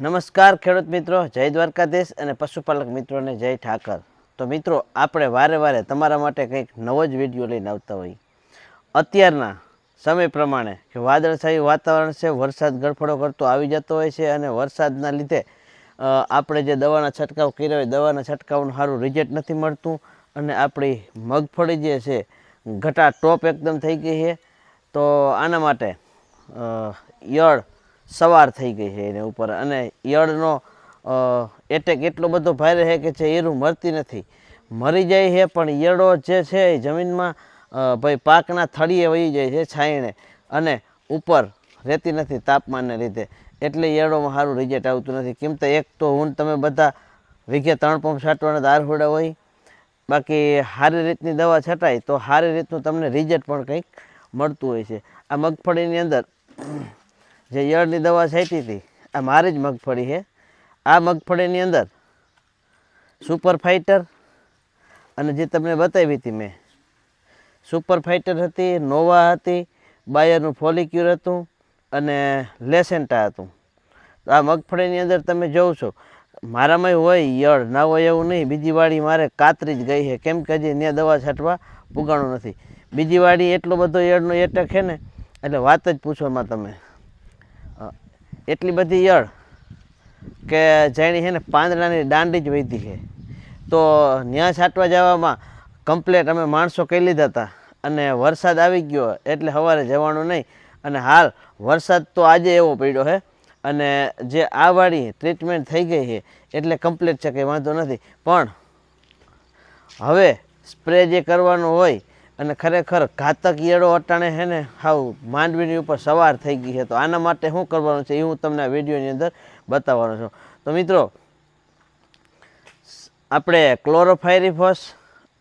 નમસ્કાર ખેડૂત મિત્રો જય દ્વારકાધીશ અને પશુપાલક મિત્રોને જય ઠાકર. તો મિત્રો આપણે વારે વારે તમારા માટે કંઈક નવો જ વીડિયો લઈને આવતા હોઈએ. અત્યારના સમય પ્રમાણે કે વાદળછાયું વાતાવરણ છે વરસાદ ગડફડો કરતો આવી જતો હોય છે અને વરસાદના લીધે આપણે જે દવાના છંટકાવ કર્યા હોય દવાના છંટકાવનું સારું રિઝલ્ટ નથી મળતું અને આપણી મગફળી જે છે ઘટા ટોપ એકદમ થઈ ગઈ છે. તો આના માટે અ, ઈયળ સવાર થઈ ગઈ છે એને ઉપર. અને ઈયળનો એટેક એટલો બધો ભારે છે કે જે ઈયળું મરતી નથી. મરી જાય છે, પણ ઈયળો જે છે એ જમીનમાં ભાઈ પાકના થળીએ વહી જાય છે છાંયણે અને ઉપર રહેતી નથી તાપમાનને લીધે. એટલે ઈયળોમાં સારું રિઝલ્ટ આવતું નથી. કેમ તો એક તો હું તમે બધા વીઘે ત્રણ પંપ છાંટવાના દારહોડા હોય. બાકી સારી રીતની દવા છટાય તો સારી રીતનું તમને રિઝલ્ટ પણ કંઈક મળતું હોય છે. આ મગફળીની અંદર જે યળની દવા છાંટી હતી, આ મારી જ મગફળી છે. આ મગફળીની અંદર સુપર ફાઇટર અને જે તમને બતાવી હતી મેં સુપર ફાઇટર હતી નોવા હતી બાયરનું ફોલિક્યુર હતું અને લેસેન્ટા હતું. તો આ મગફળીની અંદર તમે જોવો છો, મારામાંય હોય યળ, ના હોય એવું નહીં. બીજી વાડી મારે કાતરી જ ગઈ છે. કેમ કે હજી ત્યાં દવા છાંટવા પુગાણું નથી. બીજી વાડી એટલો બધો યળનો એટેક છે ને, એટલે વાત જ પૂછવામાં તમે. એટલી બધી યળ કે જાણી છે ને પાંદડાની દાંડી જ વધી છે. તો ન્યા છાંટવા જવામાં કમ્પ્લેટ અમે માણસો કહી લીધા હતા અને વરસાદ આવી ગયો એટલે સવારે જવાનું નહીં. અને હાલ વરસાદ તો આજે એવો પડ્યો છે અને જે આ વાળી ટ્રીટમેન્ટ થઈ ગઈ છે એટલે કમ્પ્લેટ છે, કંઈ વાંધો નથી. પણ હવે સ્પ્રે જે કરવાનો હોય અને ખરેખર ઘાતક ઈયળો અટાણે હે ને હાવ માંડવીની ઉપર સવાર થઈ ગઈ છે. તો આના માટે શું કરવાનું છે એ હું તમને આ વિડીયોની અંદર બતાવવાનો છું. તો મિત્રો, આપણે ક્લોરોફાયરીફોસ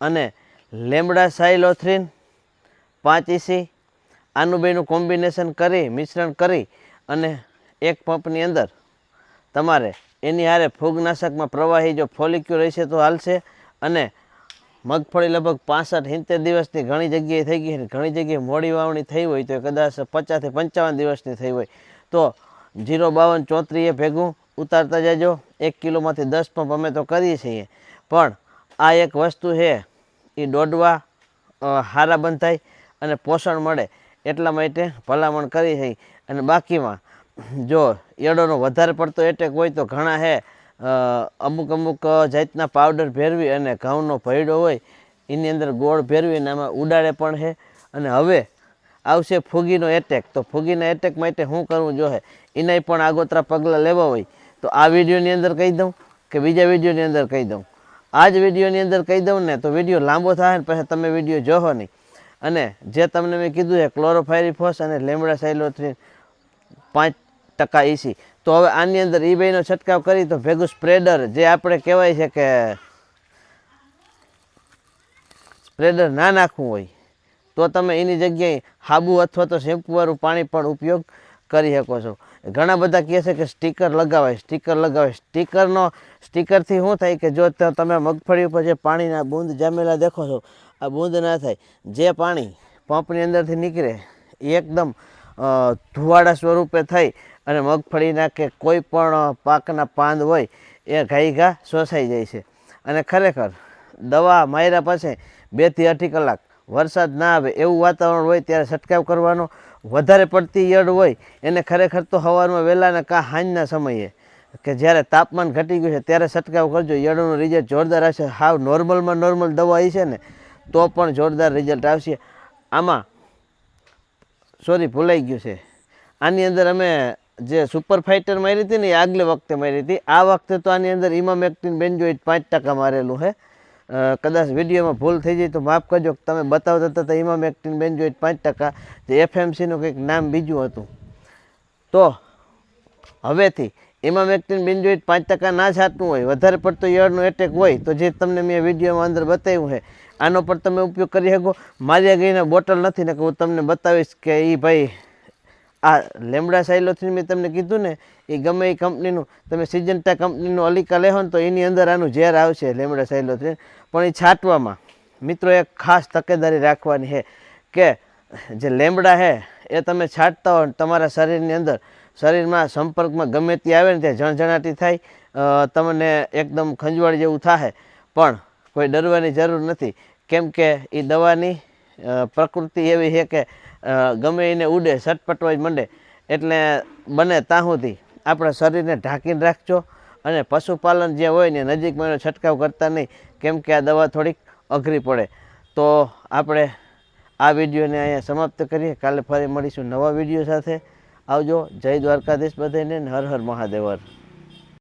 અને લેમડા સાયલોથ્રીન પાંચ ઇસી આનું બેનું કોમ્બિનેશન કરી, મિશ્રણ કરી અને એક પંપની અંદર તમારે એની હારે ફૂગનાશકમાં પ્રવાહી જો ફોલિક્યુલ રહેશે તો હાલશે અને મગફળી લગભગ પાસઠ સિત્તેર દિવસની ઘણી જગ્યાએ થઈ ગઈ છે ઘણી જગ્યાએ મોડી વાવણી થઈ હોય તો કદાચ પચાસથી પંચાવન દિવસની થઈ હોય. તો જીરો બાવન ચોત્રીએ ભેગું ઉતારતા જજો. એક કિલોમાંથી દસ પંપ અમે તો કરીએ છીએ. પણ આ એક વસ્તુ છે એ દોડવા હારા બંધાય અને પોષણ મળે એટલા માટે ભલામણ કરી છે. અને બાકીમાં જો એડોનો વધારે પડતો એટેક હોય તો ઘણા અ, અમુક અમુક જાતના પાવડર ભેરવી અને ઘઉંનો ભયડો હોય, એની અંદર ગોળ ભેરવી અને આમાં ઉડાડે પણ છે. અને હવે આવશે ફૂગીનો એટેક તો ફૂગીના એટેક માટે શું કરવું જોઈએ? એનાય પણ આગોતરા પગલાં લેવા હોય. તો આ વિડીયોની અંદર કહી દઉં કે બીજા વિડીયોની અંદર કહી દઉં? આ જ વિડીયોની અંદર કહી દઉં ને તો વીડિયો લાંબો થાય ને પછી તમે વીડિયો જોવો નહીં. અને જે તમને મેં કીધું છે ક્લોરોફાયરીફોસ અને લેમડા સાઇલોથ્રીન પાંચ ટકા ઈસી તો હવે આની અંદર એ બેનો છંટકાવ કરી તો ભેગું સ્પ્રેડર, જે આપણે કહેવાય છે કે સ્પ્રેડર ના નાખવું હોય, તો તમે એની જગ્યાએ હાબુ અથવા તો શેમ્પુવાળું પાણી પણ ઉપયોગ કરી શકો છો. ઘણા બધા કહે છે કે સ્ટીકર લગાવાય સ્ટીકર લગાવાય. સ્ટીકરનો, સ્ટીકરથી શું થાય કે જો તમે મગફળી ઉપર જે પાણીના બૂંદ જામેલા દેખો છો, આ બૂંદ ના થાય. જે પાણી પંપની અંદરથી નીકળે એકદમ ધુવાડા સ્વરૂપે થઈ અને મગફળીના કે કોઈ પણ પાકના પાંદ હોય, એ ઘાઈ ઘા શોષાઈ જાય છે. અને ખરેખર, દવા માર્યા પછી બેથી અઢી કલાક વરસાદ ના આવે એવું વાતાવરણ હોય ત્યારે છંટકાવ કરવાનો. વધારે પડતી ઈયળ હોય, એને ખરેખર તો હવારમાં વહેલાને કાં હાંજના સમયે, કે જ્યારે તાપમાન ઘટી ગયું છે ત્યારે છંટકાવ કરજો. ઈયળોનું રિઝલ્ટ જોરદાર આવશે. હાવ નોર્મલમાં નોર્મલ દવા છે ને, તો પણ જોરદાર રિઝલ્ટ આવશે. આમાં સોરી ભૂલાઈ ગયું છે. આની અંદર અમે જે સુપર ફાઇટર મારી હતી ને એ આગલે વખતે મારી હતી. આ વખતે તો આની અંદર ઇમામેક્ટિન બેન્જોઇટ પાંચ ટકા મારેલું છે કદાચ વિડીયોમાં ભૂલ થઈ જાય તો માફ કરજો. તમે બતાવતા હતા તો ઇમામ એક્ટિન બેન્જોઇટ પાંચ ટકા. જે એફએમસીનું કંઈક નામ બીજું હતું. તો હવેથી ઇમામેક્ટિન બેન્જોઇટ પાંચ ટકા ના છાંટવું હોય, વધારે પડતો ઈયળનો એટેક હોય, તો જે તમને મેં વિડીયોમાં અંદર બતાવ્યું છે આનો પણ તમે ઉપયોગ કરી શકો. મારી ગઈને બોટલ નથી ને કે હું તમને બતાવીશ કે એ ભાઈ આ લેમડા સાઇલોથ્રીન મેં તમને કીધું ને, એ ગમે એ કંપનીનું, તમે સિજન્ટા કંપનીનું અલિકા લેહો ને તો એની અંદર આનું ઝેર આવશે લેમડા સાયલોથી પણ એ છાંટવામાં, મિત્રો, એક ખાસ તકેદારી રાખવાની છે કે જે લેમડા છે, એ તમે છાંટતા હો તમારા શરીરની અંદર, શરીરમાં સંપર્કમાં ગમે તે આવે ને ત્યાં જણજણાટી થાય તમને એકદમ ખંજવાળ જેવું થાય પણ કોઈ ડરવાની જરૂર નથી. કેમ કે એ દવાની પ્રકૃતિ એવી છે કે ગમે એને ઉડે સટપટવાય મંડે. એટલે બને ત્યાં આપણા શરીરને ઢાંકીને રાખજો અને પશુપાલન જે હોય ને નજીકમાં એનો છંટકાવ કરતા નહીં. કેમ કે આ દવા થોડીક અઘરી પડે. તો આપણે આ વિડીયોને અહીંયા સમાપ્ત કરીએ. કાલે ફરી મળીશું નવા વીડિયો સાથે. આવજો. જય દ્વારકાધીશ બધાને. હર હર મહાદેવર.